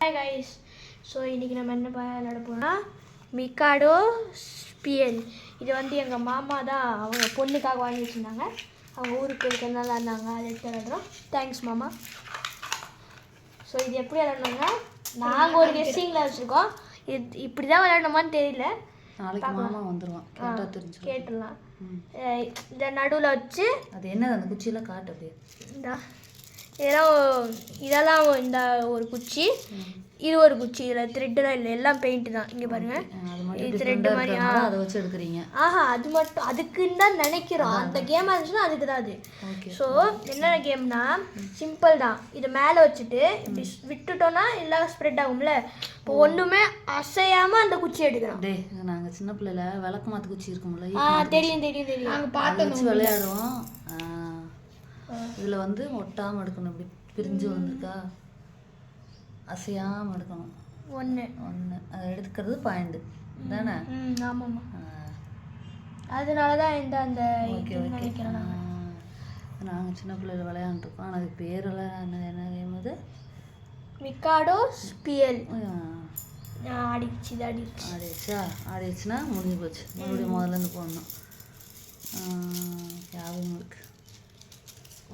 Hi guys so இன்றைக்கி நம்ம என்ன விளையாட போகிறோம்னா மிக்காடோ ஸ்பியல் இது வந்து எங்கள் மாமா தான் அவங்க பொண்ணுக்காக வாங்கி வச்சுருந்தாங்க. அவங்க ஊருக்கு இருக்கிறதுனால இருந்தாங்க அதை எடுத்து விளையாடுறோம். தேங்க்ஸ் மாமா. ஸோ இது எப்படி விளையாடணுங்க நாங்கள் ஒரு கெஸ்டிங்கில் வச்சுருக்கோம். இது இப்படி தான் விளையாடணுமான்னு தெரியல. நாளைக்கு மாமா தெரிஞ்சிடும். கேட்டுடலாம். இந்த நடுவில் வச்சு அது என்னது? அந்த குச்சியில காட்டு அப்படியே. இதெல்லாம் இதெல்லாம் இந்த ஒரு குச்சி இது ஒரு குச்சி இதில் த்ரெட்டுலாம் இல்லை எல்லாம் பெயிண்ட் தான். இங்கே பாருங்க. ஆ, அது மட்டும் இது மாதிரியா? இருக்கிறதுனால அதை வச்சு எடுக்கிறீங்க. ஆஹா அது மட்டும் அதுக்குன்னு தான் நினைக்கிறோம். அந்த கேமாக இருந்துச்சுன்னா அதுக்கு தான் அது. ஸோ என்னென்ன கேம்னா சிம்பிள் தான். இதை மேலே வச்சுட்டு இப்படி விட்டுட்டோம்னா எல்லாம் ஸ்ப்ரெட் ஆகும்ல? இப்போ ஒன்றுமே அசையாமல் அந்த குச்சி எடுக்கிறோம். டேய் இது நாங்க சின்ன பிள்ளைல விளக்கு மாத்து குச்சி இருக்கும்ல ஆ தெரியும் தெரியும் தெரியும். அதை வச்சு விளையாடுவோம். இதுல வந்து ஒட்டாம எடுக்கணும் இப்படி பிரிஞ்சு வந்திருக்கா? அசையாம எடுக்கணும். ஒன்று ஒன்று அதை எடுக்கிறது பாயிண்ட். தானே? ம் ஆமாம்மா. ஆ. அதனால தான் இந்த அந்த ஓகே. நாங்கள் சின்ன பிள்ளைல விளையாண்டுருக்கோம் ஆனால் அதுக்கு பேரெல்லாம் என்ன என்ன கேம் அது? மிக்காடோ ஸ்பியல். ஆ, அடிச்சு இது அடிச்சு ஆடிடுச்சா? ஆடிடுச்சுன்னா முடிஞ்சு போச்சு. மறுபடியும் முதல்ல இருந்து போடணும். ஞாபகம் இருக்கு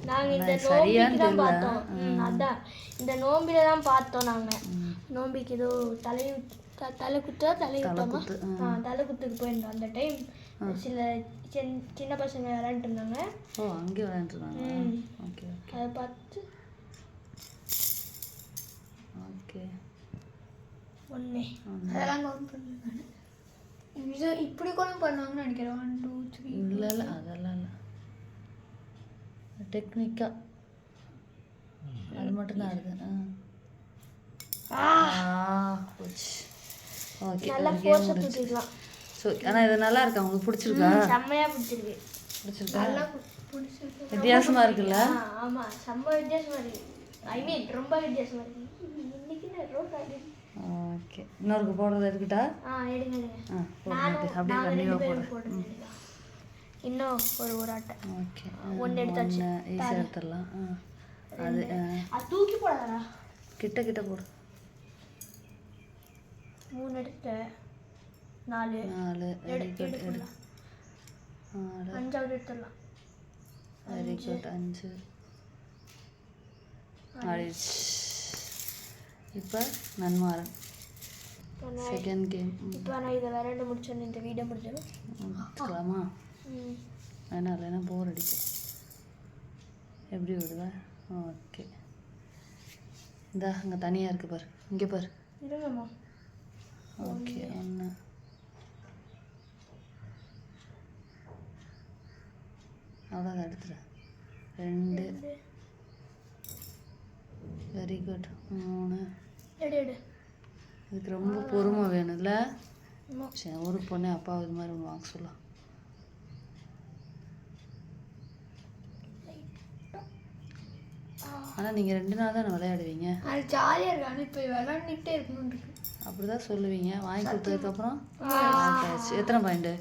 நாங்க இந்த நோம்பிக்கு தான். பார்த்தோம். அதான். இந்த நோம்பில தான் பார்த்தோம் நாங்க. நோம்பிக்கு ஏதோ தலை தலை குத்தா தலை குத்தமா தலை குத்துக்கு போயிருந்தோம் அந்த டைம் சில சின்- சின்ன பசங்க விளையாண்டுட்டு இருந்தாங்க. ஓ அங்கே விளையாண்டுருந்தாங்க. ஓகே அதை பார்த்து ஓகே. ஒன்னே அதெல்லாம் கவுண்ட் இது இப்படி கூட பண்ணுவாங்கன்னு நினைக்கிறேன். ஒன் டூ த்ரீ இல்லை இல்லை அதெல்லாம் இல்லை. டெக்னிக்காக அது மட்டும்தான் ஆ. போச்சு. ஓகே ஸோ ஆனால் இது நல்லா இருக்கா? உங்களுக்கு பிடிச்சிருக்கா? செம்மையா பிடிச்சிருக்கு. வித்தியாசமா இருக்குல்ல? ஆமா செம்ம வித்தியாசமா இருக்கு. ஐ மீன் ரொம்ப வித்தியாசமா இருக்கு. ஓகே. இன்னொருக்கு போடுறது எடுத்துக்கிட்டா ஆ எடுங்க எடுங்க. ஆ போடுறது நானும் அப்படியே கண்டிப்பாக போடுறேன். இன்னும் ஒரு ஒரு ஆட்டை ஓகே ஒண்ணு எடுத்தாச்சு. ஈஸியாக எடுத்துடலாம் அது அது தூக்கி போடாதடா. கிட்ட கிட்ட போடு. மூணு எடுத்த நாலு. நாலு. வெரி குட் எடு. நாலு அஞ்சாவது எடுத்துடலாம். வெரி குட் அஞ்சு. இப்போ நன்மாரன் செகண்ட் கேம் இப்போ நான் இதை விளையாண்டு முடிச்சோன்னு இந்த வீடியோ முடிச்சிடும் முடிச்சுக்கலாமா? வேணாம் இல்லைன்னா போர் அடிக்கும். எப்படி விடுவேன் ஓகே இந்தா அங்கே தனியாக இருக்கு பாரு. இங்கே பாரு. இருங்கம்மா. ஓகே ஒன்று அவ்வளோதான் எடுத்துறேன் ரெண்டு. வெரி குட் மூணு. இதுக்கு ரொம்ப பொறுமை வேணும்ல. சரி ஊருக்கு போனே அப்பா இது மாதிரி வாங்க சொல்லலாம் ஆனால் நீங்கள் ரெண்டு நாள் தான் விளையாடுவீங்க? அது ஜாலியாக இருக்கு ஆனால் இப்போ விளாண்டுக்கிட்டே இருக்கணும்னு இருக்கு அப்படிதான் சொல்லுவீங்க. வாங்கி கொடுத்ததுக்கப்புறம்? எத்தனை பாயிண்ட்டு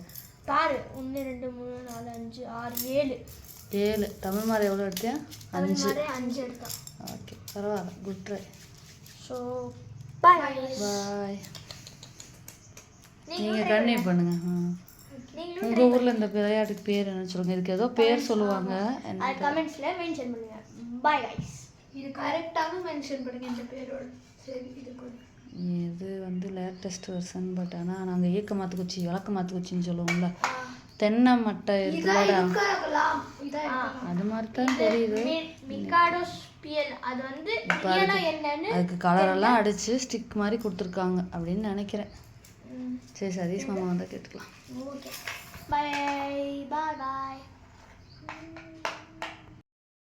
பாரு ஒன்று ரெண்டு மூணு நாலு அஞ்சு ஆறு ஏழு. ஏழு. தமிழ் மாறு எவ்வளோ எடுத்தேன்? அஞ்சு. மாதிரி அஞ்சு எடுத்தான். ஓகே. பரவாயில்ல. Good try so bye bye நீங்கள் கன்டினியூ பண்ணுங்க. நீங்களும் உங்கள் ஊரில் இந்த விளையாட்டுக்கு பேர் என்ன சொல்லுங்க? இதுக்கு ஏதோ பேர் சொல்லுவாங்க. கமெண்ட்ஸில் மென்ஷன் பண்ணுங்க. பாய் கைஸ் இது கரெக்டாக மென்ஷன் பண்ணுங்க இந்த பேரோட. சரி இது கூட. இது வந்து லேட்டஸ்ட் வெர்ஷன் பட் ஆனால் நாங்கள் ஈக்க மாத்து குச்சி விளக்க மாத்து குச்சின்னு சொல்லுவோம்ல தென்னை மட்டை இருக்குல்ல அது மாதிரி தான் தெரியுது. அது வந்து அதுக்கு கலரெல்லாம் அடித்து ஸ்டிக் மாதிரி கொடுத்துருக்காங்க அப்படின்னு நினைக்கிறேன். சரி சதீஷ் மாமா வந்தால் கேட்டுக்கலாம். ஓகே. பாய் பாய் பாய்